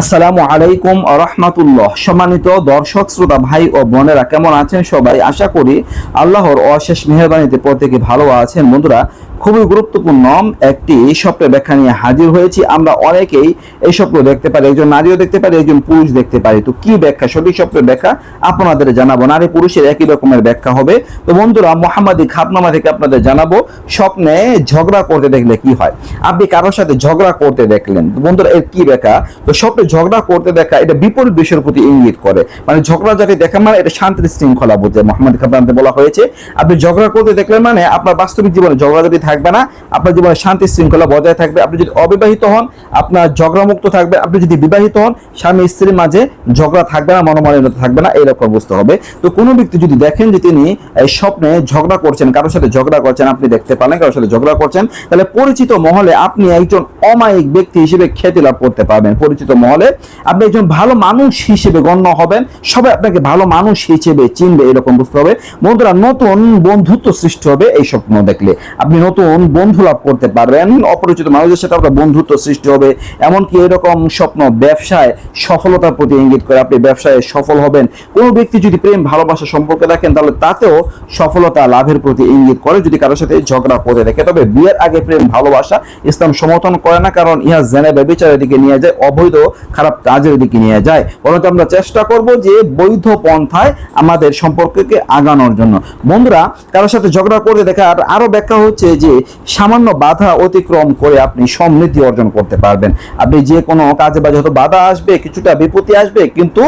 আসসালামু আলাইকুম রহমাতুল্লাহ। সম্মানিত দর্শক, শ্রোতা, ভাই ও বোনেরা, কেমন আছেন সবাই? আশা করি আল্লাহর অশেষ মেহরবানিতে প্রত্যেকে ভালো আছেন। বন্ধুরা খুবই গুরুত্বপূর্ণ একটি স্বপ্নের ব্যাখ্যা নিয়ে হাজির হয়েছি। আমরা অনেকেই এই স্বপ্ন দেখতে পারি, একজন নারীও দেখতে পারি, একজন পুরুষ দেখতে পারি। তো কি ব্যাখ্যা? সঠিক স্বপ্নের ব্যাখ্যা আপনাদের জানাব। নারী পুরুষের একই রকমের ব্যাখ্যা হবে। তো বন্ধুরা, মোহাম্মদী খাতনামা থেকে আপনাদের জানাব, স্বপ্নে ঝগড়া করতে দেখলে কি হয়? আপনি কারোর সাথে ঝগড়া করতে দেখলেন। তো বন্ধুরা, এর কি ব্যাখ্যা? তো স্বপ্নে ঝগড়া করতে দেখা, এটা বিপরীত বিষয়ের প্রতি ইঙ্গিত করে। মানে ঝগড়া যাকে দেখা মানে এটা শান্তির শৃঙ্খলা বোঝে, মোহাম্মদ খাতনাতে বলা হয়েছে। আপনি ঝগড়া করতে দেখলেন মানে আপনার বাস্তবিক জীবনে ঝগড়া যদি থাকবে না। আপনার জীবনে শান্তি শৃঙ্খলা বজায় থাকবে। আপনি যদি অবিবাহিত হন, আপনার ঝগড়া মুক্ত থাকবে। আপনি যদি বিবাহিত হন, স্বামী স্ত্রীর মাঝে ঝগড়া থাকবে না মনোমালিন্যতা থাকবে না এরকম বুঝতে হবে। তো কোনো ব্যক্তি যদি দেখেন যে তিনি এই স্বপ্নে ঝগড়া করছেন, কারোর সাথে ঝগড়া করছেন, আপনি দেখতে পারেন কারোর সাথে ঝগড়া করছেন, তাহলে পরিচিত মহলে আপনি একজন অমায়িক ব্যক্তি হিসেবে খ্যাতি লাভ করতে পারবেন। পরিচিত মহলে আপনি একজন ভালো মানুষ হিসেবে গণ্য হবেন। সবাই আপনাকে ভালো মানুষ হিসেবে চিনবে এরকম বুঝতে হবে। বন্ধুরা, নতুন বন্ধুত্ব সৃষ্টি হবে, এই স্বপ্ন দেখলে। আপনি নতুন বন্ধু লাভ করতে পারবেন। অপরিচিত মানুষের সাথে আপনার বন্ধুত্ব সৃষ্টি হবে। এমনকি এরকম স্বপ্ন ব্যবসায় সফলতার প্রতি ইঙ্গিত করে আপনি ব্যবসায় সফল হবেন। কোনো ব্যক্তি যদি প্রেম, ভালোবাসা সম্পর্কে দেখেন, তাহলে তাতেও সফলতা লাভের প্রতি ইঙ্গিত করে যদি কারোর সাথে ঝগড়া করে দেখে। তবে বিয়ের আগে প্রেম, ভালোবাসা ইসলাম সমর্থন করে না, কারণ ইহা জেনে ব্যবচারের দিকে নিয়ে যায়, অবৈধ, খারাপ কাজের দিকে নিয়ে যায়। বরঞ্চ আমরা চেষ্টা করব যে বৈধ পন্থায় আমাদের সম্পর্ককে আগানোর জন্য। বন্ধুরা, কারোর সাথে ঝগড়া করে দেখা আর আরও ব্যাখ্যা হচ্ছে যে সামান্য বাধা অতিক্রম করে আপনি সমৃদ্ধি অর্জন করতে পারবেন। আপনি যে কোনো কাজে বাজে হয়তো বাধা আসবে, কিছুটা বিপত্তি আসবে, কিন্তু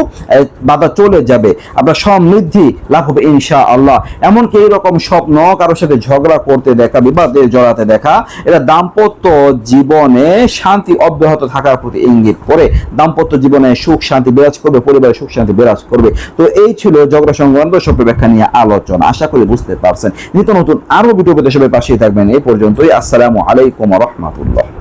বাধা চলে যাবে। আপনার সমৃদ্ধি লাভ হবে ইনশা আল্লাহ এমনকি এইরকম স্বপ্ন কারোর সাথে ঝগড়া করতে দেখা, বিবাদে জড়াতে দেখা এটা দাম্পত্য জীবনে শান্তি অব্যাহত থাকার প্রতি ইঙ্গিত করে। দাম্পত্য জীবনে সুখ, শান্তি বিরাজ করবে, পরিবারে সুখ, শান্তি বিরাজ করবে। তো এই ছিল ঝগড়া সংক্রান্ত স্বপ্ন ব্যাখ্যা নিয়ে আলোচনা। আশা করি বুঝতে পারছেন। নিত্য নতুন আরও ভিডিও পেতে সবাই পাশেই থাকবেন। এই পর্যন্তই আসসালামু আলাইকুম রহমতুল্লাহ